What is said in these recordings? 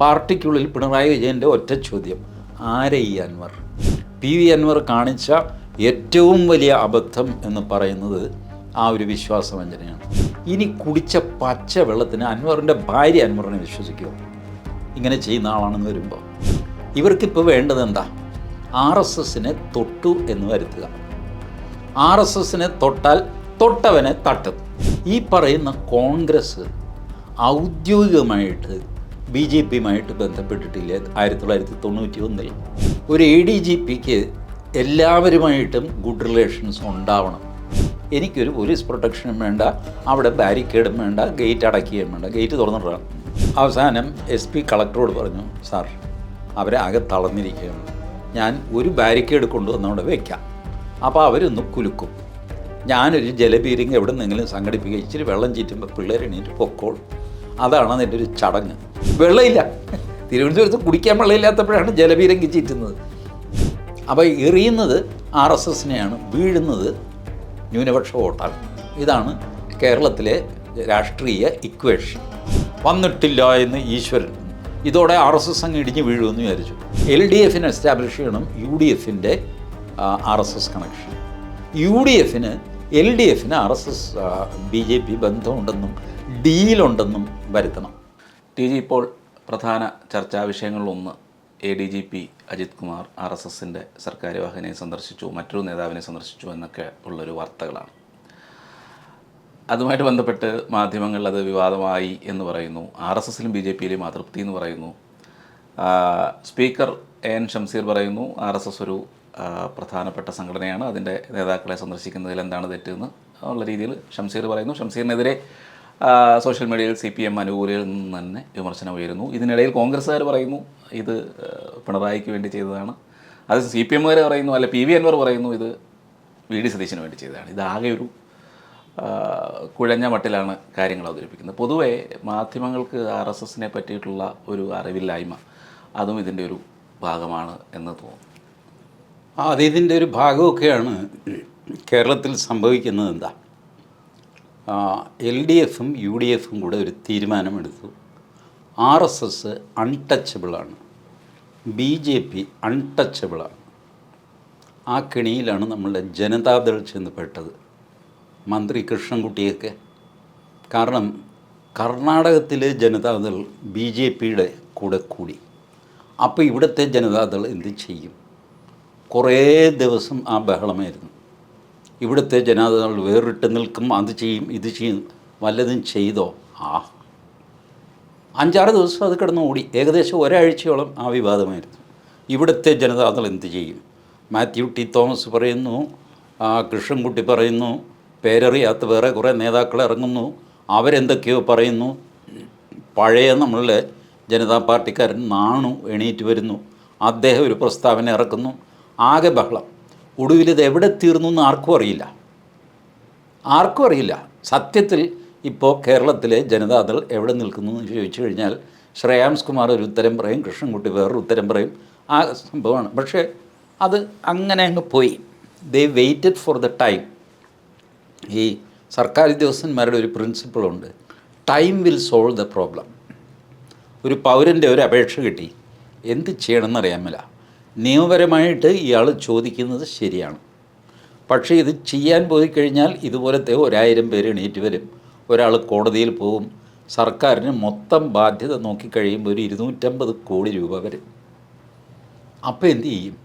പാർട്ടിക്കുള്ളിൽ പിണറായി വിജയന്റെ ഒറ്റ ചോദ്യം ആരെ ഈ അൻവർ? പി വി അൻവർ കാണിച്ച ഏറ്റവും വലിയ അബദ്ധം എന്ന് പറയുന്നത് ആ ഒരു വിശ്വാസവഞ്ചനയാണ്. ഇനി കുടിച്ച പച്ച വെള്ളത്തിന് അൻവറിന്റെ ഭാര്യ അൻവറിനെ വിശ്വസിക്കുമോ ഇങ്ങനെ ചെയ്യുന്ന ആളാണെന്ന് വരുമ്പോൾ. ഇവർക്കിപ്പോൾ വേണ്ടത് എന്താ? ആർ എസ് എസിനെ തൊട്ടു എന്ന് വരുത്തുക. ആർ എസ് എസിനെ തൊട്ടാൽ തൊട്ടവനെ തട്ടും. ഈ പറയുന്ന കോൺഗ്രസ് ഔദ്യോഗികമായിട്ട് ബി ജെ പിയുമായിട്ട് ബന്ധപ്പെട്ടിട്ടില്ല. ആയിരത്തി തൊള്ളായിരത്തി തൊണ്ണൂറ്റി ഒന്നിൽ ഒരു എ ഡി ജി പിക്ക് എല്ലാവരുമായിട്ടും ഗുഡ് റിലേഷൻസ് ഉണ്ടാവണം. എനിക്കൊരു പോലീസ് പ്രൊട്ടക്ഷനും വേണ്ട അവിടെ ബാരിക്കേഡും വേണ്ട ഗേറ്റ് അടയ്ക്കുകയും വേണ്ട. ഗേറ്റ് തുറന്നിട്ടാണ് അവസാനം എസ് പി കളക്ടറോട് പറഞ്ഞു സാർ അവരെ ആകെ തളർന്നിരിക്കുകയാണ്. ഞാൻ ഒരു ബാരിക്കേഡ് കൊണ്ടുവന്ന് അവിടെ വയ്ക്കാം അപ്പോൾ അവരൊന്ന് കുലുക്കും. ഞാനൊരു ജലപീരിങ് എവിടെ നിന്നെങ്കിലും സംഘടിപ്പിക്കുക. ഇച്ചിരി വെള്ളം ചീറ്റുമ്പോൾ പിള്ളേർ എണീറ്റ് പൊക്കോളും. അതാണ് അതിന്റെ ഒരു ചടങ്ങ്. വെള്ളമില്ല. തിരുവനന്തപുരത്ത് കുടിക്കാൻ വെള്ളമില്ലാത്തപ്പോഴാണ് ജലപീരങ്കി ചീറ്റുന്നത്. അപ്പോൾ എറിയുന്നത് ആർ എസ് എസിനെയാണ് വീഴുന്നത് ന്യൂനപക്ഷ വോട്ടാണ്. ഇതാണ് കേരളത്തിലെ രാഷ്ട്രീയ ഇക്വേഷൻ. വന്നിട്ടില്ല എന്ന് ഈശ്വരൻ. ഇതോടെ ആർ എസ് എസ് അങ്ങ് ഇടിഞ്ഞ് വീഴുമെന്ന് വിചാരിച്ചു. എൽ ഡി എഫിന് എസ്റ്റാബ്ലിഷ് ചെയ്യണം യു ഡി എഫിന്റെ R S S connection U D എഫിന് എൽ ഡി എഫിന് R S S B J P ബന്ധമുണ്ടെന്നും ഡീലുണ്ടെന്നും വരുത്തണം. ടി ജി ഇപ്പോൾ പ്രധാന ചർച്ചാ വിഷയങ്ങളിലൊന്ന് A D G P Ajith Kumar R S എസിന്റെ സർക്കാർ വാഹനയെ സന്ദർശിച്ചു മറ്റൊരു നേതാവിനെ സന്ദർശിച്ചു എന്നൊക്കെ ഉള്ളൊരു വാർത്തകളാണ്. അതുമായിട്ട് ബന്ധപ്പെട്ട് മാധ്യമങ്ങളിൽ അത് വിവാദമായി എന്ന് പറയുന്നു. ആർ എസ് എസിലും ബി ജെ പിയിലും അതൃപ്തി എന്ന് പറയുന്നു. സ്പീക്കർ എ എൻ ഷംസീർ പറയുന്നു ആർ എസ് എസ് ഒരു പ്രധാനപ്പെട്ട സംഘടനയാണ്. അതിന്റെ നേതാക്കളെ സന്ദർശിക്കുന്നതിൽ എന്താണ് തെറ്റെന്ന് ഉള്ള രീതിയിൽ ഷംസീർ പറയുന്നു. ഷംസീറിനെതിരെ സോഷ്യൽ മീഡിയയിൽ സി പി എം അനുകൂലികളിൽ നിന്ന് തന്നെ വിമർശനം ഉയരുന്നു. ഇതിനിടയിൽ കോൺഗ്രസ്സുകാർ പറയുന്നു ഇത് പിണറായിക്ക് വേണ്ടി ചെയ്തതാണ്. അത് സി പി എമ്മുകാർ പറയുന്നു അല്ല പി വി അൻവർ പറയുന്നു ഇത് വി ഡി സതീശന് വേണ്ടി ചെയ്തതാണ്. ഇതാകെ ഒരു കുഴഞ്ഞ മട്ടിലാണ് കാര്യങ്ങൾ അവതരിപ്പിക്കുന്നത്. പൊതുവേ മാധ്യമങ്ങൾക്ക് ആർ എസ് എസിനെ പറ്റിയിട്ടുള്ള ഒരു അറിവില്ലായ്മ അതും ഇതിന്റെ ഒരു ഭാഗമാണ് എന്ന് തോന്നുന്നു. ആ, അത് ഇതിന്റെ ഒരു ഭാഗമൊക്കെയാണ് കേരളത്തിൽ സംഭവിക്കുന്നത് എന്താ? എൽ ഡി എഫും യു ഡി എഫും കൂടെ ഒരു തീരുമാനമെടുത്തു. ആർ എസ് എസ് അൺടച്ചബിളാണ്. ബി ജെ പി അൺടച്ചബിളാണ്. ആ കിണിയിലാണ് നമ്മളുടെ ജനതാദൾ ചെന്ന് പെട്ടത് മന്ത്രി കൃഷ്ണൻകുട്ടിയൊക്കെ. കാരണം കർണാടകത്തിലെ ജനതാദൾ ബി ജെ പിയുടെ കൂടെ കൂടി. അപ്പോൾ ഇവിടുത്തെ ജനതാദൾ എന്ത് ചെയ്യും? കുറേ ദിവസം ആ ബഹളമായിരുന്നു. ഇവിടുത്തെ ജനതാദൾ വേറിട്ട് നിൽക്കും അത് ചെയ്യും ഇത് ചെയ്യും വല്ലതും ചെയ്തോ? ആ. അഞ്ചാറ് ദിവസം അത് കിടന്ന് ഓടി. ഏകദേശം ഒരാഴ്ചയോളം ആ വിവാദമായിരുന്നു. ഇവിടുത്തെ ജനതാദൾ എന്ത് ചെയ്യും? മാത്യു ടി തോമസ് പറയുന്നു കൃഷ്ണൻകുട്ടി പറയുന്നു പേരറിയാത്ത വേറെ കുറേ നേതാക്കൾ ഇറങ്ങുന്നു അവരെന്തൊക്കെയോ പറയുന്നു. പഴയ നമ്മളുടെ ജനതാ പാർട്ടിക്കാരൻ നാണു എണീറ്റ് വരുന്നു. അദ്ദേഹം ഒരു പ്രസ്താവന ഇറക്കുന്നു. ആകെ ബഹളം. ഒടുവിൽ ഇത് എവിടെ തീർന്നു എന്ന് ആർക്കും അറിയില്ല. ആർക്കും അറിയില്ല. സത്യത്തിൽ ഇപ്പോൾ കേരളത്തിലെ ജനതാദൾ എവിടെ നിൽക്കുന്നു എന്ന് ചോദിച്ചു കഴിഞ്ഞാൽ ശ്രേയാംസ് കുമാർ ഒരു ഉത്തരം പറയും കൃഷ്ണൻകുട്ടി വേറൊരു ഉത്തരം പറയും. ആ സംഭവമാണ്. പക്ഷേ അത് അങ്ങനെ അങ്ങ് പോയി. They waited for the time ഈ സർക്കാർ ഉദ്യോഗസ്ഥന്മാരുടെ ഒരു പ്രിൻസിപ്പിളുണ്ട് time will solve the problem ഒരു പൗരന്റെ ഒരു അപേക്ഷ കിട്ടി. എന്ത് ചെയ്യണമെന്ന് ചെയ്യണമെന്നറിയാമല്ല നിയമപരമായിട്ട് ഇയാൾ ചോദിക്കുന്നത് ശരിയാണ്. പക്ഷേ ഇത് ചെയ്യാൻ പോയി കഴിഞ്ഞാൽ ഇതുപോലത്തെ ഒരായിരം പേര് എണീറ്റ് വരും. ഒരാൾ കോടതിയിൽ പോകും സർക്കാരിന് മൊത്തം ബാധ്യത നോക്കിക്കഴിയുമ്പോൾ ഒരു ഇരുന്നൂറ്റമ്പത് കോടി രൂപ വരും. അപ്പോൾ എന്ത് ചെയ്യും?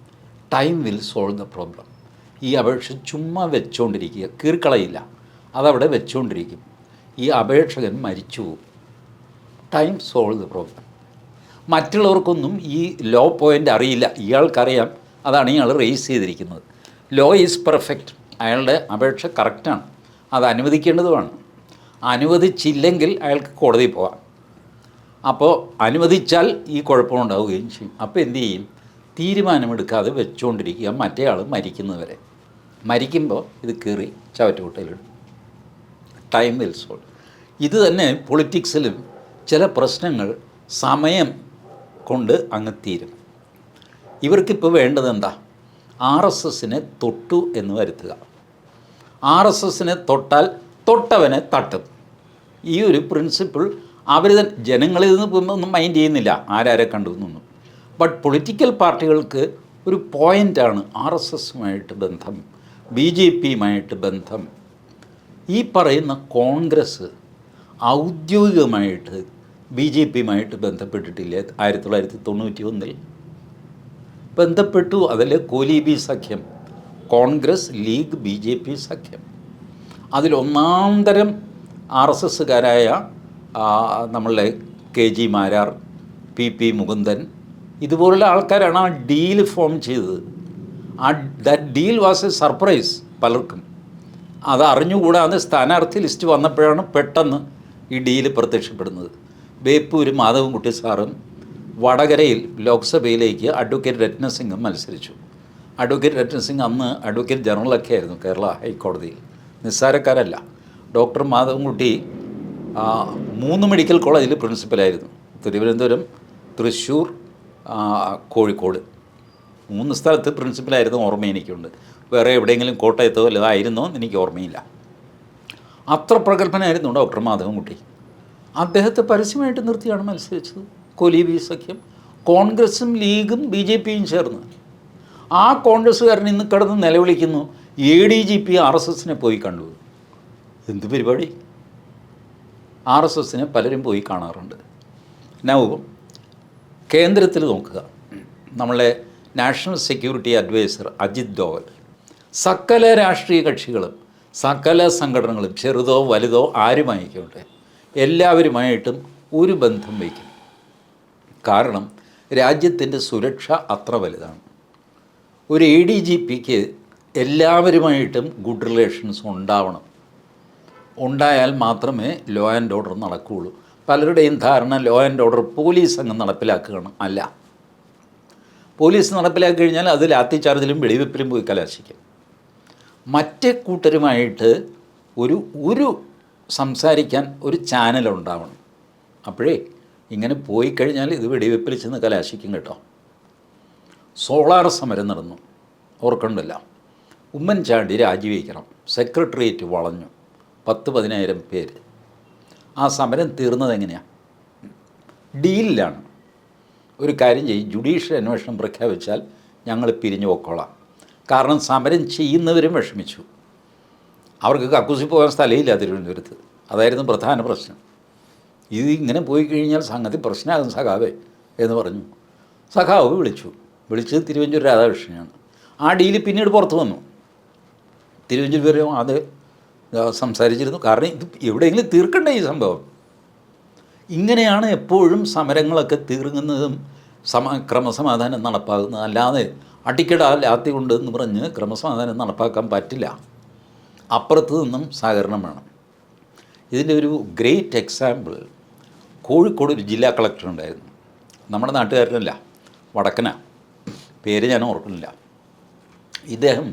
Time will solve the problem ഈ അപേക്ഷ ചുമ്മാ വെച്ചുകൊണ്ടിരിക്കുക കീർക്കളയില്ല. അതവിടെ വെച്ചുകൊണ്ടിരിക്കും ഈ അപേക്ഷകൻ മരിച്ചു പോകും ടൈം സോൾവ് ദ പ്രോബ്ലം മറ്റുള്ളവർക്കൊന്നും ഈ ലോ പോയിന്റ് അറിയില്ല. ഇയാൾക്കറിയാം. അതാണ് ഇയാൾ റേസ് ചെയ്തിരിക്കുന്നത്. ലോ ഈസ് പെർഫെക്റ്റ് അയാളുടെ അപേക്ഷ കറക്റ്റാണ് അത് അനുവദിക്കേണ്ടതുമാണ്. അനുവദിച്ചില്ലെങ്കിൽ അയാൾക്ക് കോടതിയിൽ പോകാം അപ്പോൾ അനുവദിച്ചാൽ ഈ കുഴപ്പമുണ്ടാവുകയും ചെയ്യും. അപ്പോൾ എന്തു ചെയ്യും? തീരുമാനമെടുക്കാതെ വെച്ചുകൊണ്ടിരിക്കുക മറ്റേ ആൾ മരിക്കുന്നവരെ. മരിക്കുമ്പോൾ ഇത് കീറി ചവറ്റുകുട്ടയിലിടും. ടൈം വിൽസോൾ ഇത് തന്നെ പൊളിറ്റിക്സിലും ചില പ്രശ്നങ്ങൾ സമയം കൊണ്ട് അങ്ങ് തീരും. ഇവർക്കിപ്പോൾ വേണ്ടത് എന്താ ആർ എസ് എസിനെ തൊട്ടു എന്ന് വരുത്തുക. ആർ എസ് എസിനെ തൊട്ടാൽ തൊട്ടവനെ തട്ടും. ഈ ഒരു പ്രിൻസിപ്പിൾ അവർ ജനങ്ങളിൽ നിന്ന് ഒന്നും മൈൻഡ് ചെയ്യുന്നില്ല. ആരാരെ കണ്ടു എന്നൊന്നും. ബട്ട് പൊളിറ്റിക്കൽ പാർട്ടികൾക്ക് ഒരു പോയിന്റാണ് ആർ എസ് എസുമായിട്ട് ബന്ധം ബി ജെ പിയുമായിട്ട് ബന്ധം. ഈ പറയുന്ന കോൺഗ്രസ് ഔദ്യോഗികമായിട്ട് ബി ജെ പിയുമായിട്ട് ബന്ധപ്പെട്ടിട്ടില്ല? ആയിരത്തി തൊള്ളായിരത്തി തൊണ്ണൂറ്റി ഒന്നിൽ ബന്ധപ്പെട്ടു അതിൽ കോലീബി സഖ്യം. Congress League B J P സഖ്യം. അതിലൊന്നാം തരം ആർ എസ് എസ്സുകാരായ നമ്മളുടെ K G Marar P P Mukundan ഇതുപോലുള്ള ആൾക്കാരാണ് ആ ഡീൽ ഫോം ചെയ്തത്. ആ that deal was a surprise പലർക്കും. അത് അറിഞ്ഞുകൂടാതെ സ്ഥാനാർത്ഥി ലിസ്റ്റ് വന്നപ്പോഴാണ് പെട്ടെന്ന് ഈ ഡീൽ പ്രത്യക്ഷപ്പെടുന്നത്. ബേപ്പൂര് മാധവൻകുട്ടി സാറും വടകരയിൽ ലോക്സഭയിലേക്ക് അഡ്വക്കേറ്റ് രത്നസിംഗും മത്സരിച്ചു. അഡ്വക്കേറ്റ് രത്നസിംഗ് അന്ന് അഡ്വക്കേറ്റ് ജനറലൊക്കെ ആയിരുന്നു കേരള ഹൈക്കോടതിയിൽ. നിസ്സാരക്കാരല്ല. ഡോക്ടർ മാധവൻകുട്ടി മൂന്ന് മെഡിക്കൽ കോളേജിൽ പ്രിൻസിപ്പലായിരുന്നു തിരുവനന്തപുരം തൃശ്ശൂർ കോഴിക്കോട്. മൂന്ന് സ്ഥലത്ത് പ്രിൻസിപ്പലായിരുന്നു ഓർമ്മ എനിക്കുണ്ട്. വേറെ എവിടെയെങ്കിലും കോട്ടയത്തോ അല്ലതായിരുന്നോ എന്ന് എനിക്ക് ഓർമ്മയില്ല. അത്ര പ്രഗത്ഭനായിരുന്നു ഡോക്ടർ മാധവൻകുട്ടി. അദ്ദേഹത്തെ പരസ്യമായിട്ട് നിർത്തിയാണ് മത്സരിച്ചത്. കൊലീബി സഖ്യം. കോൺഗ്രസും ലീഗും ബി ജെ പിയും ചേർന്ന്. ആ കോൺഗ്രസ്സുകാരൻ ഇന്ന് കിടന്ന് നിലവിളിക്കുന്നു. A D G P R S എസിനെ പോയി കണ്ടു. എന്ത് പരിപാടി? ആർ എസ് എസിനെ പലരും പോയി കാണാറുണ്ട്. നവ് കേന്ദ്രത്തിൽ നോക്കുക. നമ്മളെ national security advisor Ajit Doval. സകല രാഷ്ട്രീയ കക്ഷികളും സകല സംഘടനകളും ചെറുതോ വലുതോ ആരുമായിക്കോട്ടെ എല്ലാവരുമായിട്ടും ഒരു ബന്ധം വയ്ക്കും. കാരണം രാജ്യത്തിന്റെ സുരക്ഷ അത്ര വലുതാണ്. ഒരു എ ഡി ജി പിക്ക് എല്ലാവരുമായിട്ടും ഗുഡ് റിലേഷൻസ് ഉണ്ടാവണം. ഉണ്ടായാൽ മാത്രമേ ലോ ആൻഡ് ഓർഡർ നടക്കുകയുള്ളൂ. പലരുടെയും ധാരണ ലോ ആൻഡ് ഓർഡർ പോലീസ് അങ്ങ് നടപ്പിലാക്കുകയാണ് അല്ല. പോലീസ് നടപ്പിലാക്കി കഴിഞ്ഞാൽ അത് ലാത്തി ചാർജിലും വെടിവെപ്പിലും പോയി കലാശിക്കും. മറ്റേ കൂട്ടരുമായിട്ട് ഒരു ഒരു സംസാരിക്കാൻ ഒരു ചാനൽ ഉണ്ടാവണം. അപ്പോഴേ ഇങ്ങനെ പോയി കഴിഞ്ഞാൽ ഇത് വെടിവെപ്പിൽ ചെന്ന് കലാശിക്കും കേട്ടോ. സോളാർ സമരം നടന്നു. ഓർക്കണ്ടല്ല. ഉമ്മൻചാണ്ടി രാജിവെക്കണം. സെക്രട്ടേറിയറ്റ് വളഞ്ഞു. പത്ത് പതിനായിരം പേര്. ആ സമരം തീർന്നത് എങ്ങനെയാണ് ഡീലിലാണ്. ഒരു കാര്യം ചെയ്യും. ജുഡീഷ്യൽ അന്വേഷണം പ്രഖ്യാപിച്ചാൽ ഞങ്ങൾ പിരിഞ്ഞു പോക്കോളാം. കാരണം സമരം ചെയ്യുന്നവരും വിഷമിച്ചു. അവർക്ക് കക്കൂസി പോകാൻ സ്ഥലമില്ല തിരുവനന്തപുരത്ത്. അതായിരുന്നു പ്രധാന പ്രശ്നം. ഇത് ഇങ്ങനെ പോയി കഴിഞ്ഞാൽ സംഗതി പ്രശ്നമാകും സഖാവേ എന്ന് പറഞ്ഞു. സഖാവ് വിളിച്ചു. വിളിച്ചത് തിരുവഞ്ചൂർ രാധാകൃഷ്ണനാണ്. ആ ഡീൽ പിന്നീട് പുറത്തു വന്നു. തിരുവഞ്ചൂരും അത് ആ, സംസാരിച്ചിരുന്നു. കാരണം ഇത് എവിടെയെങ്കിലും തീർക്കണ്ടേ ഈ സംഭവം? ഇങ്ങനെയാണ് എപ്പോഴും സമരങ്ങളൊക്കെ തീർങ്ങുന്നതും സമ ക്രമസമാധാനം നടപ്പാകുന്നത് അല്ലാതെ അടിക്കട ലാത്തി എന്ന് പറഞ്ഞ് ക്രമസമാധാനം നടപ്പാക്കാൻ പറ്റില്ല. അപ്പുറത്ത് നിന്നും സഹകരണം വേണം. ഇതിന്റെ ഒരു ഗ്രേറ്റ് എക്സാമ്പിൾ കോഴിക്കോട് ഒരു ജില്ലാ കളക്ടർ ഉണ്ടായിരുന്നു. നമ്മുടെ നാട്ടുകാരനല്ല വടക്കന. പേര് ഞാൻ ഓർക്കുന്നില്ല. ഇദ്ദേഹം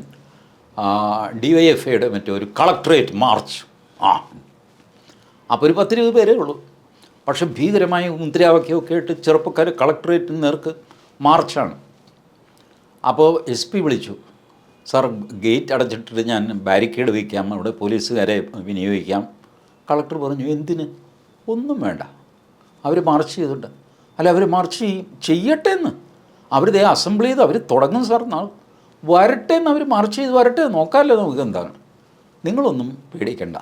ഡി വൈ എഫ് ഐയുടെ മറ്റേ ഒരു കളക്ടറേറ്റ് മാർച്ച് ആ. അപ്പോൾ ഒരു പത്തിരുപത് പേരേ ഉള്ളൂ. പക്ഷെ ഭീകരമായ മുദ്രാവാക്യമൊക്കെ ആയിട്ട് ചെറുപ്പക്കാർ കളക്ടറേറ്റിന് നേർക്ക് മാർച്ചാണ് അപ്പോൾ എസ് പി വിളിച്ചു. സാർ ഗേറ്റ് അടച്ചിട്ടിട്ട് ഞാൻ ബാരിക്കേഡ് വയ്ക്കാം അവിടെ പോലീസുകാരെ വിനിയോഗിക്കാം. കളക്ടർ പറഞ്ഞു എന്തിന്? ഒന്നും വേണ്ട. അവർ മാർച്ച് ചെയ്തിട്ടുണ്ട് അല്ല അവർ മാർച്ച് ചെയ്യും ചെയ്യട്ടെ എന്ന് അവർ ദേ അസംബിൾ ചെയ്ത് അവർ തുടങ്ങും സാർ നാൾ വരട്ടെ എന്ന് അവർ മാർച്ച് ചെയ്ത് വരട്ടെ നോക്കാമല്ലോ നമുക്ക് എന്താണ്. നിങ്ങളൊന്നും പേടിക്കണ്ട.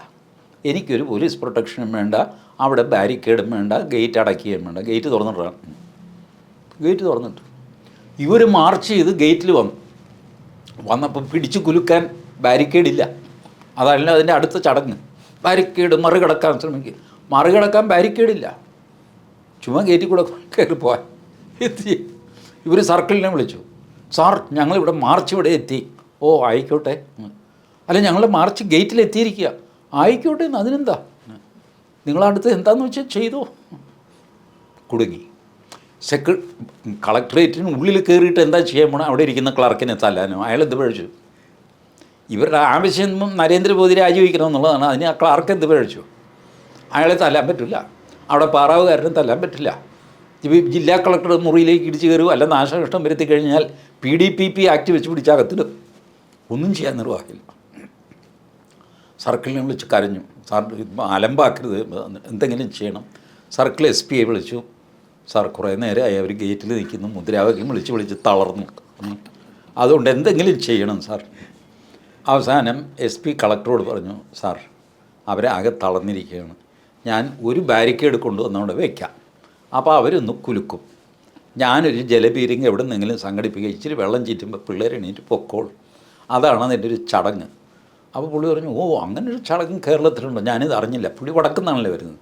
എനിക്കൊരു പോലീസ് പ്രൊട്ടക്ഷനും വേണ്ട അവിടെ ബാരിക്കേഡും വേണ്ട ഗേറ്റ് അടയ്ക്കുകയും വേണ്ട. ഗേറ്റ് തുറന്നിട്ടാണ് ഗേറ്റ് തുറന്നിട്ട്. ഇവർ മാർച്ച് ചെയ്ത് ഗേറ്റിൽ വന്നു. വന്നപ്പോൾ പിടിച്ചു കുലുക്കാൻ ബാരിക്കേഡില്ല. അതല്ല അതിന്റെ അടുത്ത ചടങ്ങ്. ബാരിക്കേഡ് മറികടക്കാൻ ശ്രമിക്കുക. മറികടക്കാൻ ബാരിക്കേഡില്ല. ചുമ്മാ കയറ്റി കൂടെ കയറി പോയാൽ എത്തി. ഇവർ സർക്കിളിനെ വിളിച്ചു. സാർ ഞങ്ങളിവിടെ മാർച്ച് ഇവിടെ എത്തി. ഓ ആയിക്കോട്ടെ. അല്ല ഞങ്ങൾ മാർച്ച് ഗേറ്റിൽ ആയിക്കോട്ടെ എന്ന് അതിനെന്താ? നിങ്ങളടുത്ത് എന്താണെന്ന് വെച്ചാൽ ചെയ്തോ. കുടുങ്ങി. സെക്ര കളക്ടറേറ്റിന് ഉള്ളിൽ കയറിയിട്ട് എന്താ ചെയ്യാൻ പോണേ? അവിടെ ഇരിക്കുന്ന ക്ലർക്കിനെ തല്ലാനോ? അയാൾ എന്ത് പഴിച്ചു ഇവരുടെ ആവശ്യം നരേന്ദ്രമോദി രാജിവെക്കണം എന്നുള്ളതാണ്. അതിന് ആ ക്ലർക്ക് എന്ത് പഴിച്ചു അയാളെ തല്ലാൻ പറ്റില്ല. അവിടെ പാറാവുകാരനും തല്ലാൻ പറ്റില്ല. ജില്ലാ കളക്ടർ മുറിയിലേക്ക് ഇടിച്ചു കയറും അല്ല നാശനഷ്ടം വരുത്തി കഴിഞ്ഞാൽ P D P P act വെച്ച് പിടിച്ചകത്തിടും ഒന്നും ചെയ്യാൻ നിർവാഹമില്ല. സർക്കിളിനെ വിളിച്ച് കരഞ്ഞു. സാർ അലമ്പാക്കരുത്. എന്തെങ്കിലും ചെയ്യണം. സർക്കിൾ എസ് പിയെ വിളിച്ചു. സാർ കുറേ നേരമായി അവർ ഗേറ്റിൽ നിൽക്കുന്നു. മുദ്രാവാക്യം വിളിച്ച് വിളിച്ച് തളർന്നു. അതുകൊണ്ട് എന്തെങ്കിലും ചെയ്യണം സാർ. അവസാനം എസ് പി കളക്ടറോട് പറഞ്ഞു സാർ അവരെ ആകെ തളർന്നിരിക്കുകയാണ്. ഞാൻ ഒരു ബാരിക്കേഡ് കൊണ്ടുവന്ന് അവിടെ വയ്ക്കാം അപ്പോൾ അവരൊന്ന് കുലുക്കും. ഞാനൊരു ജലപീരിങ് എവിടെ നിന്നെങ്കിലും സംഘടിപ്പിക്കുക. ഇച്ചിരി വെള്ളം ചീറ്റുമ്പോൾ പിള്ളേർ എണീറ്റ് പൊക്കോളും അതാണ് അതിന്റെ ഒരു ചടങ്ങ്. അപ്പോൾ പുള്ളി പറഞ്ഞു ഓ അങ്ങനൊരു ചടങ്ങ് കേരളത്തിലുണ്ടോ. ഞാനിത് അറിഞ്ഞില്ല പുള്ളി വടക്കുന്നാണല്ലേ വരുന്നത്.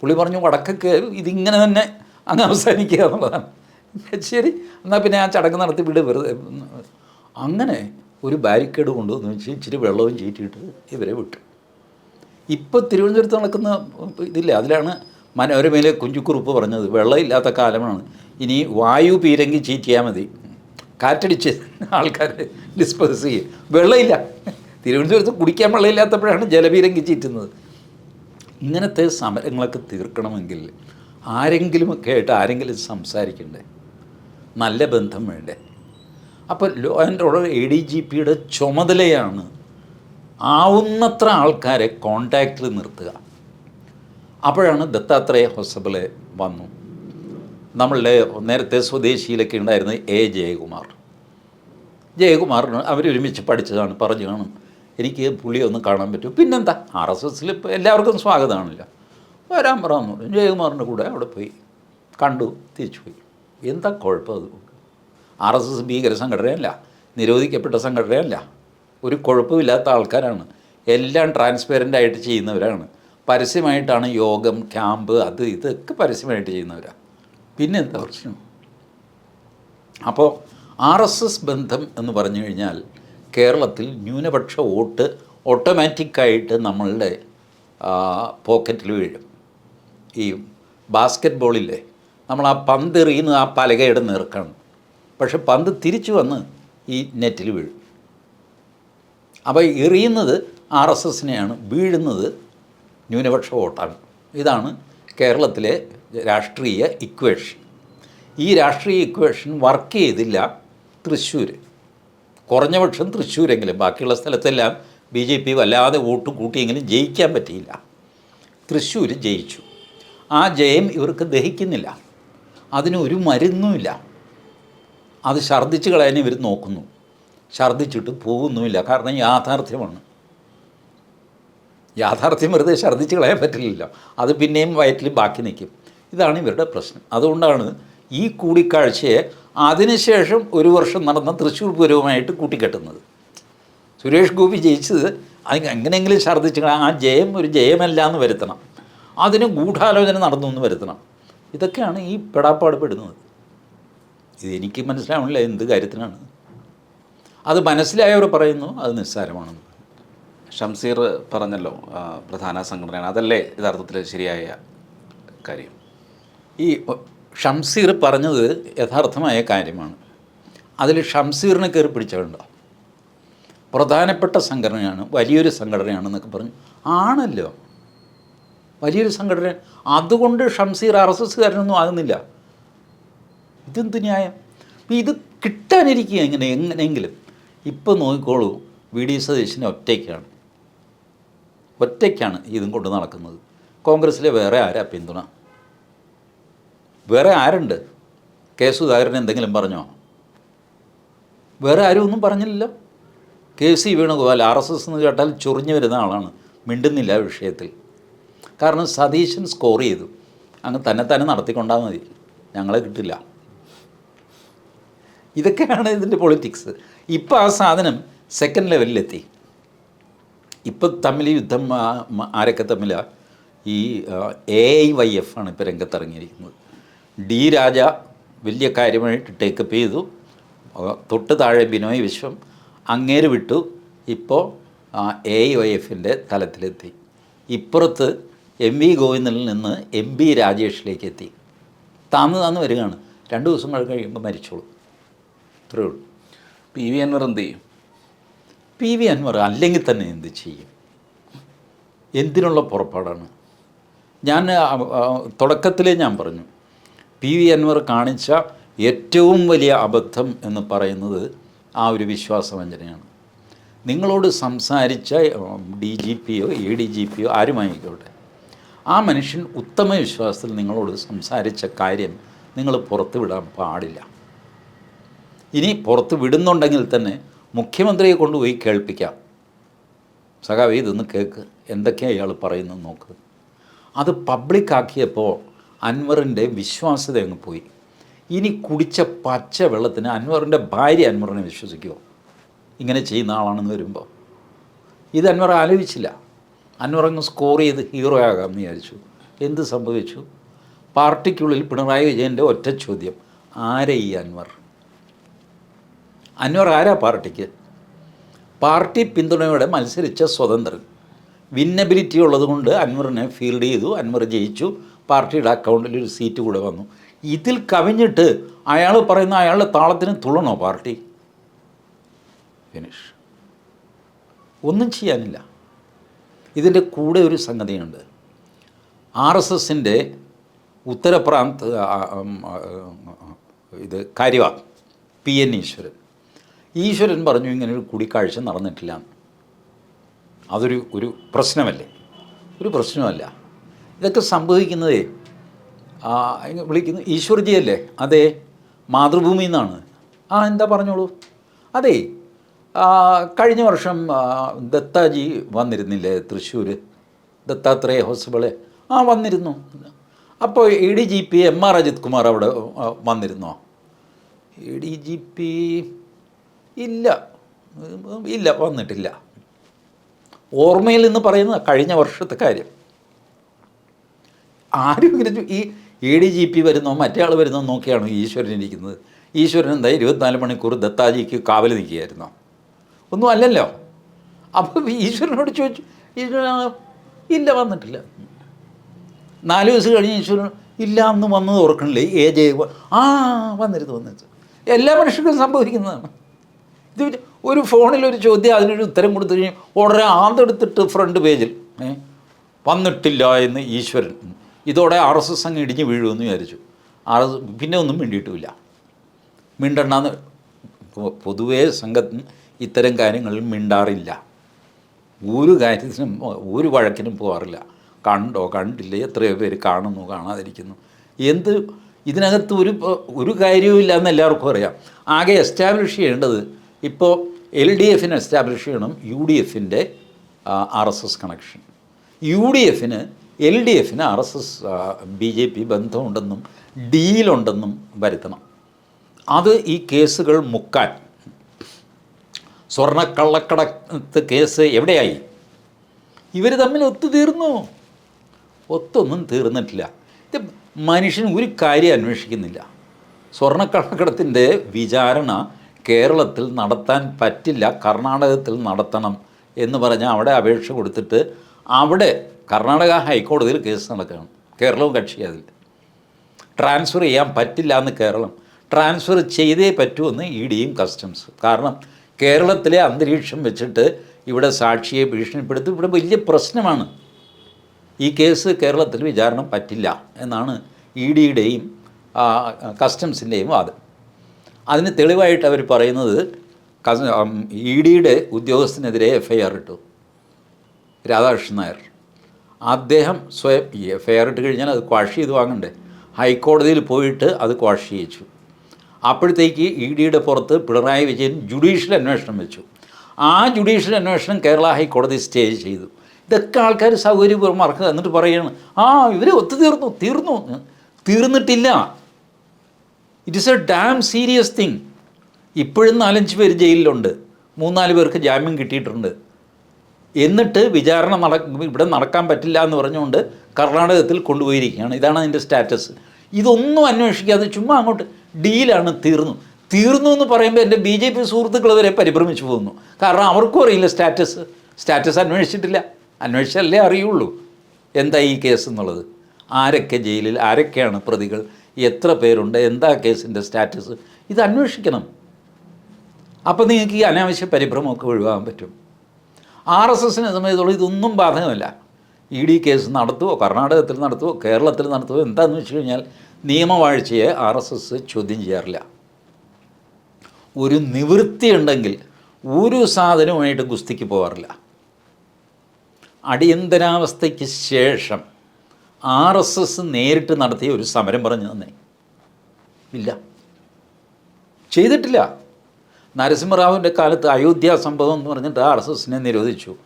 പുള്ളി പറഞ്ഞു വടക്കൊക്കെ ഇതിങ്ങനെ തന്നെ അങ്ങ് അവസാനിക്കുക എന്നുള്ളതാണ്. ശരി എന്നാൽ പിന്നെ ആ ചടങ്ങ് നടത്തി വിട് വെറുതെ. അങ്ങനെ ഒരു ബാരിക്കേഡ് കൊണ്ടുവന്ന് വെച്ച് ഇച്ചിരി വെള്ളവും ചീറ്റിയിട്ട് ഇവരെ വിട്ടു. ഇപ്പോൾ തിരുവനന്തപുരത്ത് നടക്കുന്ന ഇതില്ല അതിലാണ് മനോരമയിലെ കുഞ്ചുക്കുറുപ്പ് പറഞ്ഞത് വെള്ളമില്ലാത്ത കാലമാണ്. ഇനി വായു പീരങ്കി ചീറ്റിയാൽ മതി. കാറ്റടിച്ച് ആൾക്കാരെ ഡിസ്പോസ് ചെയ്യും. വെള്ളമില്ല. തിരുവനന്തപുരത്ത് കുടിക്കാൻ വെള്ളമില്ലാത്തപ്പോഴാണ് ജലപീരങ്കി ചീറ്റുന്നത്. ഇങ്ങനത്തെ സമരങ്ങളൊക്കെ തീർക്കണമെങ്കിൽ ആരെങ്കിലും ഒക്കെ ആയിട്ട് ആരെങ്കിലും സംസാരിക്കണ്ടേ? നല്ല ബന്ധം വേണ്ടേ? അപ്പോൾ law and order A D G പിയുടെ ചുമതലയാണ് ആവുന്നത്ര ആൾക്കാരെ കോണ്ടാക്റ്റിൽ നിർത്തുക. അപ്പോഴാണ് ദത്താത്രേയ ഹൊസബിളെ വന്നു. നമ്മളുടെ നേരത്തെ സ്വദേശിയിലൊക്കെ ഉണ്ടായിരുന്ന എ ജയകുമാർ. ജയകുമാറിന് അവരൊരുമിച്ച് പഠിച്ചതാണ് പറഞ്ഞു കാണും. എനിക്ക് പുള്ളിയെ ഒന്ന് കാണാൻ പറ്റും. പിന്നെന്താ? ആർ എസ് എസിൽ എല്ലാവർക്കും സ്വാഗതമാണല്ലോ. വരാൻ പറഞ്ഞു ജയകുമാറിന്റെ കൂടെ അവിടെ പോയി. കണ്ടു തിരിച്ചു പോയി എന്താ കുഴപ്പം അത്? ആർ എസ് എസ് ഭീകര സംഘടനയല്ല നിരോധിക്കപ്പെട്ട സംഘടനയല്ല. ഒരു കുഴപ്പമില്ലാത്ത ആൾക്കാരാണ്. എല്ലാം ട്രാൻസ്പെറന്റ് ആയിട്ട് ചെയ്യുന്നവരാണ്. പരസ്യമായിട്ടാണ് യോഗം ക്യാമ്പ് അത് ഇതൊക്കെ പരസ്യമായിട്ട് ചെയ്യുന്നവരാണ് പിന്നെ എന്താ പ്രശ്നം? അപ്പോൾ ആർ എസ് എസ് ബന്ധം എന്ന് പറഞ്ഞു കഴിഞ്ഞാൽ കേരളത്തിൽ ന്യൂനപക്ഷ വോട്ട് ഓട്ടോമാറ്റിക്കായിട്ട് നമ്മളുടെ പോക്കറ്റിൽ വീഴും. ഈ ബാസ്ക്കറ്റ് ബോളില്ലേ നമ്മൾ ആ പന്ത് എറിയുന്ന ആ പലകയുടെ നേർക്കാണ് പക്ഷെ പന്ത് തിരിച്ചു വന്ന് ഈ നെറ്റിൽ വീഴും. അപ്പോൾ എറിയുന്നത് ആർ എസ് എസിനെയാണ് വീഴുന്നത് ന്യൂനപക്ഷ വോട്ടാണ്. ഇതാണ് കേരളത്തിലെ രാഷ്ട്രീയ ഇക്വേഷൻ. ഈ രാഷ്ട്രീയ ഇക്വേഷൻ വർക്ക് ചെയ്തില്ല തൃശ്ശൂർ. കുറഞ്ഞപക്ഷം തൃശ്ശൂരെങ്കിലും ബാക്കിയുള്ള സ്ഥലത്തെല്ലാം ബി ജെ പി വല്ലാതെ വോട്ട് കൂട്ടിയെങ്കിലും ജയിക്കാൻ പറ്റിയില്ല. തൃശ്ശൂർ ജയിച്ചു. ആ ജയം ഇവർക്ക് ദഹിക്കുന്നില്ല. അതിന് ഒരു മരുന്നുമില്ല. അത് ഛർദ്ദിച്ച് കളയാൻ ഇവർ നോക്കുന്നു. ഛർദ്ദിച്ചിട്ട് പോകുന്നുമില്ല. കാരണം യാഥാർത്ഥ്യമാണ്. യാഥാർത്ഥ്യം വെറുതെ ഛർദ്ദിച്ച് കളയാൻ പറ്റില്ലല്ലോ. അത് പിന്നെയും വയറ്റിൽ ബാക്കി നിൽക്കും. ഇതാണ് ഇവരുടെ പ്രശ്നം. അതുകൊണ്ടാണ് ഈ കൂടിക്കാഴ്ചയെ അതിനുശേഷം ഒരു വർഷം നടന്ന തൃശ്ശൂർ പൂരവുമായിട്ട് കൂട്ടിക്കെട്ടുന്നത്. സുരേഷ് ഗോപി ജയിച്ചത് അത് എങ്ങനെയെങ്കിലും ഛർദ്ദിച്ച് ആ ജയം ഒരു ജയമല്ല എന്ന് വരുത്തണം. അതിന് ഗൂഢാലോചന നടന്നു എന്ന് വരുത്തണം. ഇതൊക്കെയാണ് ഈ പെടാപ്പാട് പെടുന്നത്. ഇത് എനിക്ക് മനസ്സിലാവണില്ല എന്ത് കാര്യത്തിനാണ്? അത് മനസ്സിലായവർ പറയുന്നു അത് നിസ്സാരമാണെന്ന്. ഷംസീർ പറഞ്ഞല്ലോ പ്രധാന സംഘടനയാണ്. അതല്ലേ യഥാർത്ഥത്തിൽ ശരിയായ കാര്യം. ഈ ഷംസീർ പറഞ്ഞത് യഥാർത്ഥമായ കാര്യമാണ്. അതിൽ ഷംസീറിനെ കയറി പിടിച്ചുണ്ടോ പ്രധാനപ്പെട്ട സംഘടനയാണ് വലിയൊരു സംഘടനയാണെന്നൊക്കെ പറഞ്ഞു ആണല്ലോ. വലിയൊരു സംഘടന. അതുകൊണ്ട് ഷംസീർ ആർ എസ് എസ്സുകാരനൊന്നും ആകുന്നില്ല. ഇതെന്ത് ന്യായം? ഇത് കിട്ടാനിരിക്കുക എങ്ങനെ എങ്ങനെയെങ്കിലും. ഇപ്പം നോക്കിക്കോളൂ വി ഡി സതീശന് ഒറ്റയ്ക്കാണ്. ഒറ്റയ്ക്കാണ് ഇതും കൊണ്ട് നടക്കുന്നത്. കോൺഗ്രസ്സിലെ വേറെ ആരാ പിന്തുണ? വേറെ ആരുണ്ട്? കെ സുധാകരൻ എന്തെങ്കിലും പറഞ്ഞോ? വേറെ ആരും ഒന്നും പറഞ്ഞില്ലല്ലോ. K C Venugopal R S S എന്ന് കേട്ടാൽ ചൊറിഞ്ഞു വരുന്ന ആളാണ്. മിണ്ടുന്നില്ല വിഷയത്തിൽ. കാരണം സതീശൻ സ്കോർ ചെയ്തു. അങ്ങ് തന്നെ തന്നെ നടത്തിക്കൊണ്ടാൽ മതി. ഞങ്ങളെ കിട്ടില്ല. ഇതൊക്കെയാണ് ഇതിന്റെ പൊളിറ്റിക്സ് ഇപ്പോൾ ആ സാധനം സെക്കൻഡ് ലെവലിലെത്തി ഇപ്പം തമ്മിൽ യുദ്ധം ആരൊക്കെ തമ്മിലാണ് ഈ എ ഐ വൈ എഫ് ആണ് ഇപ്പോൾ രംഗത്തിറങ്ങിയിരിക്കുന്നത്. ഡി രാജ വലിയ കാര്യമായിട്ട് ടേക്കപ്പ് ചെയ്തു. തൊട്ട് താഴെ ബിനോയ് വിശ്വം അങ്ങേര് വിട്ടു. ഇപ്പോൾ എ ഐ വൈ എഫിന്റെ തലത്തിലെത്തി. ഇപ്പുറത്ത് എം വി ഗോവിന്ദനിൽ നിന്ന് എം ബി രാജേഷിലേക്ക് എത്തി താന്ന് താന്ന് വരികയാണ്. രണ്ട് ദിവസം കഴിയുമ്പോൾ മരിച്ചോളൂ. ഇത്രയേ ഉള്ളൂ. പി വി അൻവർ എന്ത് ചെയ്യും? പി വി അൻവർ അല്ലെങ്കിൽ തന്നെ എന്ത് ചെയ്യും? എന്തിനുള്ള പുറപ്പാടാണ്? ഞാൻ തുടക്കത്തിലേ ഞാൻ പറഞ്ഞു. പി വി അൻവർ കാണിച്ച ഏറ്റവും വലിയ അബദ്ധം എന്ന് പറയുന്നത് ആ ഒരു വിശ്വാസവഞ്ചനയാണ്. നിങ്ങളോട് സംസാരിച്ച ഡി ജി പിയോ എ ഡി ജി പിയോ ആരുമായിക്കോട്ടെ ആ മനുഷ്യൻ ഉത്തമ വിശ്വാസത്തിൽ നിങ്ങളോട് സംസാരിച്ച കാര്യം നിങ്ങൾ പുറത്തു വിടാൻ പാടില്ല. ഇനി പുറത്ത് വിടുന്നുണ്ടെങ്കിൽ തന്നെ മുഖ്യമന്ത്രിയെ കൊണ്ടുപോയി കേൾപ്പിക്കാം. സഖാവ് ഇതൊന്ന് കേൾക്ക് എന്തൊക്കെയാണ് ഇയാൾ പറയുന്നത് നോക്ക്. അത് പബ്ലിക്കാക്കിയപ്പോൾ അൻവറിന്റെ വിശ്വാസ്യത അങ്ങ് പോയി. ഇനി കുടിച്ച പച്ച വെള്ളത്തിന് അൻവറിന്റെ ഭാര്യ അൻവറിനെ വിശ്വസിക്കുമോ ഇങ്ങനെ ചെയ്യുന്ന ആളാണെന്ന് വരുമ്പോൾ ഇത് അൻവർ ആലോചിച്ചില്ല. അൻവർ അങ്ങ് സ്കോർ ചെയ്ത് ഹീറോ ആകാമെന്ന് വിചാരിച്ചു. എന്ത് സംഭവിച്ചു? പാർട്ടിക്കുള്ളിൽ പിണറായി വിജയന്റെ ഒറ്റ ചോദ്യം ആരെ ഈ അൻവർ? അൻവർ ആരാ പാർട്ടിക്ക്? പാർട്ടി പിന്തുണയോടെ മത്സരിച്ച സ്വതന്ത്രൻ. വിന്നബിലിറ്റി ഉള്ളതുകൊണ്ട് അൻവറിനെ ഫീൽഡ് ചെയ്തു. അൻവർ ജയിച്ചു. പാർട്ടിയുടെ അക്കൗണ്ടിൽ ഒരു സീറ്റ് കൂടെ വന്നു. ഇതിൽ കവിഞ്ഞിട്ട് അയാൾ പറയുന്ന അയാളുടെ താളത്തിന് തുള്ളണോ പാർട്ടി? ഫിനിഷ് ഒന്നും ചെയ്യാനില്ല. ഇതിന്റെ കൂടെ ഒരു സംഗതിയുണ്ട്. ആർ എസ് എസിന്റെ ഉത്തരപ്രാന്ത് ഇത് കാര്യവ പി എൻ ഈശ്വരൻ. ഈശ്വരൻ പറഞ്ഞു ഇങ്ങനെ ഒരു കൂടിക്കാഴ്ച നടന്നിട്ടില്ല. അതൊരു ഒരു പ്രശ്നമല്ലേ? ഒരു പ്രശ്നമല്ല. ഇതൊക്കെ സംഭവിക്കുന്നതേ വിളിക്കുന്നു ഈശ്വർജിയല്ലേ? അതെ മാതൃഭൂമി എന്നാണ് ആ എന്താ പറഞ്ഞോളൂ? അതെ കഴിഞ്ഞ വർഷം ദത്താജി വന്നിരുന്നില്ലേ തൃശ്ശൂർ ദത്താത്രേയ ഹോസ്പിറ്റൽ. ആ വന്നിരുന്നു. അപ്പോൾ A D G P M R Ajith Kumar അവിടെ വന്നിരുന്നോ? എ ഡി ജി പി ഇല്ല. ഇല്ല വന്നിട്ടില്ല. ഓർമ്മയിൽ നിന്ന് പറയുന്ന കഴിഞ്ഞ വർഷത്തെ കാര്യം. ആരും ഇങ്ങനെ ഈ എ ഡി ജി പി വരുന്നോ മറ്റേ ആൾ വരുന്നോ നോക്കിയാണോ ഈശ്വരൻ ഇരിക്കുന്നത്? ഈശ്വരൻ എന്താ ഇരുപത്തിനാല് മണിക്കൂർ ദത്താജിക്ക് കാവൽ നിൽക്കുകയായിരുന്നോ? ഒന്നും അല്ലല്ലോ. അപ്പോൾ ഈശ്വരനോട് ചോദിച്ചു ഈശ്വരൻ ഇല്ല വന്നിട്ടില്ല. നാല് ദിവസം കഴിഞ്ഞ് ഈശ്വരൻ ഇല്ല എന്ന് വന്നത് ഓർക്കണില്ലേ? ഏ ജയ ആ വന്നിരുന്നു വന്നിരുന്നു. എല്ലാ മനുഷ്യർക്കും സംഭവിക്കുന്നതാണ്. ഇത് ഒരു ഫോണിൽ ഒരു ചോദ്യം അതിനൊരു ഉത്തരം കൊടുത്തു കഴിഞ്ഞാൽ ഉടനെ ആന്തെടുത്തിട്ട് ഫ്രണ്ട് പേജിൽ വന്നിട്ടില്ല എന്ന് ഈശ്വരൻ. ഇതോടെ ആർ എസ് എസ് അങ്ങ് ഇടിഞ്ഞ് വീഴുമെന്ന് വിചാരിച്ചു. ആർ എസ് പിന്നെ ഒന്നും മിണ്ടിയിട്ടുമില്ല മിണ്ടണ്ടെന്ന് പൊതുവേ സംഘത്തിന് ഇത്തരം കാര്യങ്ങളിൽ മിണ്ടാറില്ല. ഒരു കാര്യത്തിനും ഒരു വഴക്കിനും പോകാറില്ല കണ്ടോ? കണ്ടില്ല? എത്രയോ പേര് കാണുന്നു കാണാതിരിക്കുന്നു. എന്ത്? ഇതിനകത്ത് ഒരു ഒരു കാര്യവുമില്ല എന്ന് എല്ലാവർക്കും അറിയാം. ആകെ എസ്റ്റാബ്ലിഷ് ചെയ്യേണ്ടത് ഇപ്പോൾ എൽ ഡി എഫിന് എസ്റ്റാബ്ലിഷ് ചെയ്യണം യു ഡി എഫിന്റെ R S S connection. U D എഫിന് എൽ ഡി എഫിന് R S S B J P ബന്ധമുണ്ടെന്നും ഡീലുണ്ടെന്നും വരുത്തണം. അത് ഈ കേസുകൾ മുക്കാൻ. സ്വർണക്കള്ളക്കടത്ത് കേസ് എവിടെയായി? ഇവർ തമ്മിൽ ഒത്തു ഒത്തുതീർന്നു ഒത്തൊന്നും തീർന്നിട്ടില്ല. ഇത് മനുഷ്യൻ ഒരു കാര്യം അന്വേഷിക്കുന്നില്ല. സ്വർണക്കള്ളക്കടത്തിന്റെ വിചാരണ കേരളത്തിൽ നടത്താൻ പറ്റില്ല കർണാടകത്തിൽ നടത്തണം എന്ന് പറഞ്ഞ് അവിടെ അപേക്ഷ കൊടുത്തിട്ട് അവിടെ കർണാടക ഹൈക്കോടതിയിൽ കേസ് നടക്കുകയാണ് കേരളവും കക്ഷി അതിൽ. ട്രാൻസ്ഫർ ചെയ്യാൻ പറ്റില്ല എന്ന് കേരളം. ട്രാൻസ്ഫർ ചെയ്തേ പറ്റുമെന്ന് ഇ ഡിയും കസ്റ്റംസ്. കാരണം കേരളത്തിലെ അന്തരീക്ഷം വെച്ചിട്ട് ഇവിടെ സാക്ഷിയെ ഭീഷണിപ്പെടുത്തി ഇവിടെ വലിയ പ്രശ്നമാണ്. ഈ കേസ് കേരളത്തിൽ വിചാരണ പറ്റില്ല എന്നാണ് ഇ ഡിയുടെയും കസ്റ്റംസിന്റെയും വാദം. അതിന് തെളിവായിട്ട് അവർ പറയുന്നത് ഇ ഡിയുടെ ഉദ്യോഗസ്ഥനെതിരെ എഫ് ഐ ആർ ഇട്ടു. രാധാകൃഷ്ണൻ നായർ. അദ്ദേഹം സ്വയം എഫ് ഐ ആർ ഇട്ട് കഴിഞ്ഞാൽ അത് ക്വാഷ് ചെയ്ത് വാങ്ങണ്ടേ? ഹൈക്കോടതിയിൽ പോയിട്ട് അത് ക്വാഷ് ചെയ്യിച്ചു. അപ്പോഴത്തേക്ക് ഇ ഡിയുടെ പുറത്ത് പിണറായി വിജയൻ ജുഡീഷ്യൽ അന്വേഷണം വെച്ചു. ആ ജുഡീഷ്യൽ അന്വേഷണം കേരള ഹൈക്കോടതി സ്റ്റേ ചെയ്തു. ഇതൊക്കെ ആൾക്കാർ സൗകര്യപൂർവം മറക്കുക. എന്നിട്ട് പറയുകയാണ് ആ ഇവർ ഒത്തുതീർന്നു തീർന്നു. തീർന്നിട്ടില്ല. It is a damn serious thing ഇപ്പോഴും നാലഞ്ച് പേര് ജയിലിലുണ്ട്. മൂന്നാൽ പേർക്ക് ജാമ്യം കിട്ടിയിട്ടുണ്ട്. എന്നിട്ട് വിചാരണ നട ഇവിടെ നടക്കാൻ പറ്റില്ല എന്ന് പറഞ്ഞുകൊണ്ട് കർണാടകത്തിൽ കൊണ്ടുപോയിരിക്കുകയാണ്. ഇതാണ് അതിന്റെ സ്റ്റാറ്റസ്. ഇതൊന്നും അന്വേഷിക്കാതെ ചുമ്മാ അങ്ങോട്ട് ഡീലാണ് തീർന്നു. തീർന്നു എന്ന് പറയുമ്പോൾ എന്റെ ബി ജെ പി സുഹൃത്തുക്കൾ വരെ പരിഭ്രമിച്ചു പോകുന്നു. കാരണം അവർക്കും അറിയില്ല സ്റ്റാറ്റസ്. സ്റ്റാറ്റസ് അന്വേഷിച്ചിട്ടില്ല. അന്വേഷിച്ചല്ലേ അറിയുള്ളൂ. എന്താ ഈ കേസ് എന്നുള്ളത്? ആരൊക്കെ ജയിലിൽ ആരൊക്കെയാണ് പ്രതികൾ? എത്ര പേരുണ്ട്? എന്താ കേസിന്റെ സ്റ്റാറ്റസ്? ഇത് അന്വേഷിക്കണം. അപ്പോൾ നിങ്ങൾക്ക് ഈ അനാവശ്യ പരിഭ്രമമൊക്കെ ഒഴിവാക്കാൻ പറ്റും. ആർ എസ് എസിനെ സംബന്ധിച്ചോളം ഇതൊന്നും ബാധകമല്ല. ഇ ഡി കേസ് നടത്തുമോ കർണാടകത്തിൽ നടത്തുമോ കേരളത്തിൽ നടത്തുമോ എന്താണെന്ന് വെച്ച് കഴിഞ്ഞാൽ നിയമവാഴ്ചയെ ആർ എസ് എസ് ചോദ്യം ചെയ്യാറില്ല. ഒരു നിവൃത്തി ഉണ്ടെങ്കിൽ ഒരു സാധനവുമായിട്ട് ഗുസ്തിക്ക് പോകാറില്ല അടിയന്തരാവസ്ഥയ്ക്ക് ശേഷം ആർ എസ് എസ് നേരിട്ട് നടത്തിയ ഒരു സമരം പറഞ്ഞു തന്നെ ഇല്ല. ചെയ്തിട്ടില്ല. നരസിംഹറാവുവിന്റെ കാലത്ത് അയോധ്യ സംഭവം എന്ന് പറഞ്ഞിട്ട് ആർ എസ് എസിനെ നിരോധിച്ചു.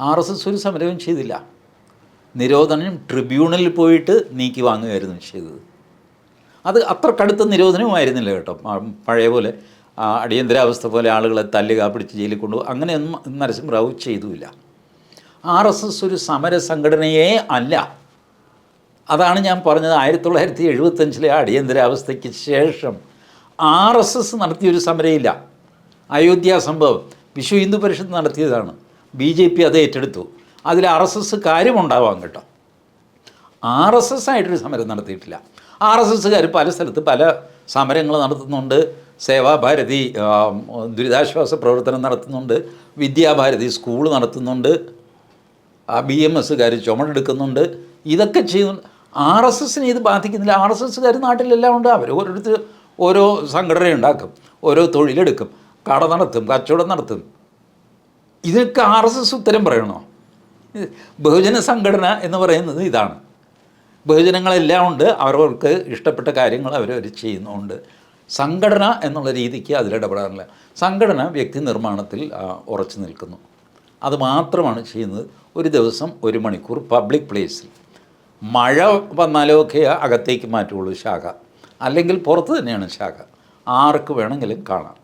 ആർ എസ് എസ് ഒരു സമരവും ചെയ്തില്ല. നിരോധനം ട്രിബ്യൂണലിൽ പോയിട്ട് നീക്കി വാങ്ങുകയായിരുന്നു ചെയ്തത്. അത് അത്ര കടുത്ത നിരോധനവുമായിരുന്നില്ല കേട്ടോ. പഴയ പോലെ അടിയന്തരാവസ്ഥ പോലെ ആളുകളെ തല്ലുക പിടിച്ച് ജയിലിൽ കൊണ്ടുപോകും അങ്ങനെയൊന്നും നരസിംഹറാവു ചെയ്തുമില്ല. ആർ എസ് എസ് ഒരു സമര സംഘടനയേ അല്ല. അതാണ് ഞാൻ പറഞ്ഞത് ആയിരത്തി തൊള്ളായിരത്തി എഴുപത്തഞ്ചിലെ അടിയന്തരാവസ്ഥയ്ക്ക് ശേഷം. ആർ എസ് എസ് നടത്തിയൊരു സമരമില്ല അയോധ്യ സംഭവം. വിശ്വ ഹിന്ദു പരിഷത്ത് നടത്തിയതാണ്. ബി ജെ പി അത് ഏറ്റെടുത്തു. അതിൽ ആർ എസ് എസ് കാര്യമുണ്ടാവാം കേട്ടോ. ആർ എസ് എസ് ആയിട്ടൊരു സമരം നടത്തിയിട്ടില്ല. ആർ എസ് എസ്സുകാർ പല സ്ഥലത്ത് പല സമരങ്ങൾ നടത്തുന്നുണ്ട്. സേവാഭാരതി ദുരിതാശ്വാസ പ്രവർത്തനം നടത്തുന്നുണ്ട്. വിദ്യാഭാരതി സ്കൂൾ നടത്തുന്നുണ്ട്. ബി എം എസ്സുകാർ ചുമടെടുക്കുന്നുണ്ട്. ഇതൊക്കെ ചെയ്യുന്നുണ്ട് ആർ എസ് എസിനെ ഇത് ബാധിക്കുന്നില്ല. ആർ എസ് എസ്സുകാർ നാട്ടിലെല്ലാം ഉണ്ട്. അവർ ഓരോരുത്തർ ഓരോ സംഘടന ഉണ്ടാക്കും ഓരോ തൊഴിലെടുക്കും. കട നടത്തും കച്ചവടം നടത്തും. ഇതിനൊക്കെ ആർ എസ് എസ് ഉത്തരം പറയണോ? ബഹുജന സംഘടന എന്ന് പറയുന്നത് ഇതാണ്. ബഹുജനങ്ങളെല്ലാം ഉണ്ട്. അവരവർക്ക് ഇഷ്ടപ്പെട്ട കാര്യങ്ങൾ അവരവർ ചെയ്യുന്നുണ്ട്. സംഘടന എന്നുള്ള രീതിക്ക് അതിലിടപെടാറില്ല സംഘടന വ്യക്തി നിർമ്മാണത്തിൽ ഉറച്ചു നിൽക്കുന്നു. അത് മാത്രമാണ് ചെയ്യുന്നത്. ഒരു ദിവസം ഒരു മണിക്കൂർ പബ്ലിക് പ്ലേസിൽ. മഴ വന്നാലൊക്കെ അകത്തേക്ക് മാറ്റുള്ളൂ ശാഖ. അല്ലെങ്കിൽ പുറത്ത് തന്നെയാണ് ശാഖ. ആർക്ക് വേണമെങ്കിലും കാണാം.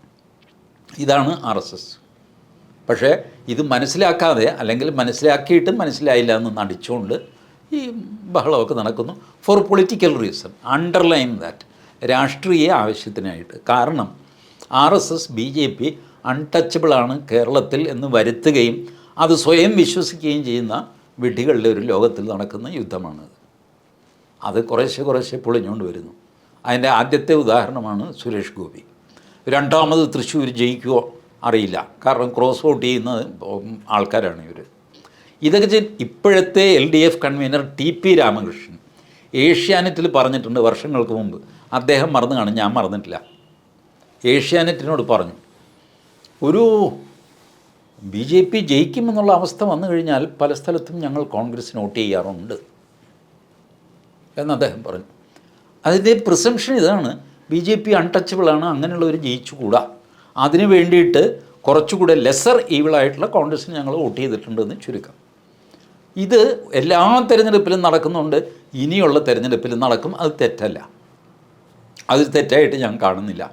ഇതാണ് ആർ എസ് എസ്. പക്ഷേ ഇത് മനസ്സിലാക്കാതെ അല്ലെങ്കിൽ മനസ്സിലാക്കിയിട്ടും മനസ്സിലായില്ല എന്ന് നടിച്ചുകൊണ്ട് ഈ ബഹളമൊക്കെ നടക്കുന്നു. For political reason underline that രാഷ്ട്രീയ ആവശ്യത്തിനായിട്ട്. കാരണം R S S B J P അൺടച്ചബിളാണ് കേരളത്തിൽ എന്ന് വരുത്തുകയും അത് സ്വയം വിശ്വസിക്കുകയും ചെയ്യുന്ന വിഡ്ഢികളുടെ ഒരു ലോകത്തിൽ നടക്കുന്ന യുദ്ധമാണത് അത്. കുറേശ്ശെ കുറേശ്ശെ പൊളിഞ്ഞുകൊണ്ട് വരുന്നു. അതിന്റെ ആദ്യത്തെ ഉദാഹരണമാണ് സുരേഷ് ഗോപി. രണ്ടാമത് തൃശ്ശൂർ ജയിക്കുമോ അറിയില്ല. കാരണം ക്രോസ് വോട്ട് ചെയ്യുന്ന ആൾക്കാരാണ് ഇവർ ഇതൊക്കെ ഇപ്പോഴത്തെ L D F convenor T P Ramakrishnan. ഏഷ്യാനെറ്റിൽ പറഞ്ഞിട്ടുണ്ട് വർഷങ്ങൾക്ക് മുമ്പ്. അദ്ദേഹം മറന്നു കാണും. ഞാൻ മറന്നിട്ടില്ല. ഏഷ്യാനെറ്റിനോട് പറഞ്ഞു ഒരു ബി ജെ പി ജയിക്കുമെന്നുള്ള അവസ്ഥ വന്നു കഴിഞ്ഞാൽ പല സ്ഥലത്തും ഞങ്ങൾ കോൺഗ്രസ് നോട്ട് ചെയ്യാറുണ്ട്. എന്ന് അദ്ദേഹം പറഞ്ഞു. അതിന്റെ പ്രിസംഷൻ ഇതാണ്. ബി ജെ പി അൺടച്ചബിളാണ് അങ്ങനെയുള്ളവർ ജയിച്ചുകൂടാ. അതിന് വേണ്ടിയിട്ട് കുറച്ചുകൂടെ ലെസർ ഈവിളായിട്ടുള്ള കോൺഗ്രസ്സിന് ഞങ്ങൾ വോട്ട് ചെയ്തിട്ടുണ്ടെന്ന് ചുരുക്കം. ഇത് എല്ലാ തിരഞ്ഞെടുപ്പിലും നടക്കുന്നുണ്ട്. ഇനിയുള്ള തിരഞ്ഞെടുപ്പിലും നടക്കും. അത് തെറ്റല്ല. അത് തെറ്റായിട്ട് ഞാൻ കാണുന്നില്ല.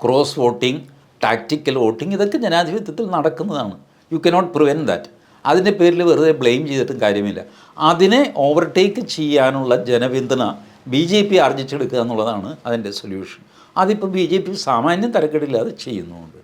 ക്രോസ് വോട്ടിംഗ് ടാക്റ്റിക്കൽ വോട്ടിംഗ് ഇതൊക്കെ ജനാധിപത്യത്തിൽ നടക്കുന്നതാണ്. യു കനോട്ട് പ്രിവെന്റ് ദാറ്റ് അതിന്റെ പേരിൽ വെറുതെ ബ്ലെയിം ചെയ്തിട്ടും കാര്യമില്ല. അതിനെ ഓവർടേക്ക് ചെയ്യാനുള്ള ജനപിന്തുണ ബി ജെ പി ആർജിച്ചെടുക്കുക എന്നുള്ളതാണ് അതിന്റെ സൊല്യൂഷൻ അതിപ്പോൾ ബി ജെ പി സാമാന്യം തരക്കെടില്ലാതെ ചെയ്യുന്നുമുണ്ട്